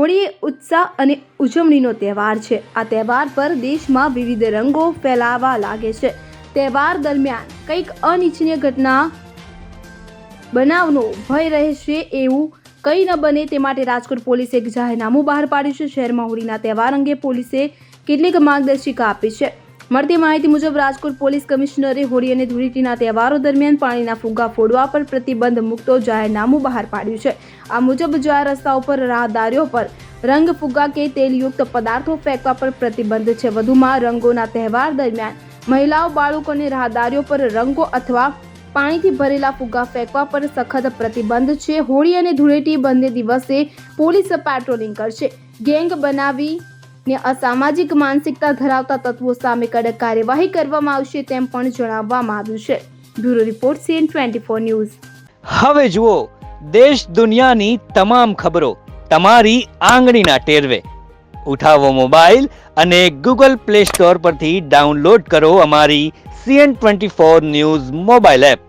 હોળી એ ઉત્સાહ અને ઉજવણીનો તહેવાર છે. આ તહેવાર પર દેશમાં વિવિધ રંગો ફેલાવા લાગે છે. તહેવાર દરમિયાન કંઈક અનિચ્છનીય ઘટના, બનાવનો ભય રહેશે એવું કંઈ ન બને તે માટે રાજકોટ પોલીસે એક જાહેરનામું બહાર પાડ્યું છે. શહેરમાં હોળીના તહેવાર અંગે પોલીસે કેટલીક માર્ગદર્શિકા આપી છે. મળતી માહિતી મુજબ રાજકોટ પોલીસ કમિશનરે હોળી અને ધૂળેટીના તહેવારો દરમિયાન પાણીના ફુગ્ગા ફોડવા પર પ્રતિબંધ મૂકતો જાહેરનામું બહાર પાડ્યું છે. આ મુજબ જાહેર રસ્તાઓ પર રાહદારીઓ પર રંગ ફુગ્ગા કે તેલયુક્ત પદાર્થો ફેંકવા પર પ્રતિબંધ છે. વધુમાં રંગોના તહેવાર દરમિયાન મહિલાઓ, બાળકોને રાહદારીઓ પર રંગો અથવા પાણીથી ભરેલા ફુગ્ગા ફેંકવા પર સખત પ્રતિબંધ છે. હોળી અને ધૂળેટી બંને દિવસે પોલીસ પેટ્રોલિંગ કરશે. ગેંગ બનાવીને અસામાજિક માનસિકતા ધરાવતા તત્વો સામે કડક કાર્યવાહી કરવામાં આવશે તેમ પણ જણાવવામાં આવ્યું છે. Bureau report CN twenty four news. હવે જુઓ, દેશ દુનિયાની તમામ ખબરો તમારી આંગળીના ટેરવે. ઉઠાવો મોબાઈલ અને ગૂગલ પ્લે સ્ટોર પરથી ડાઉનલોડ કરો અમારી CN twenty four news mobile app.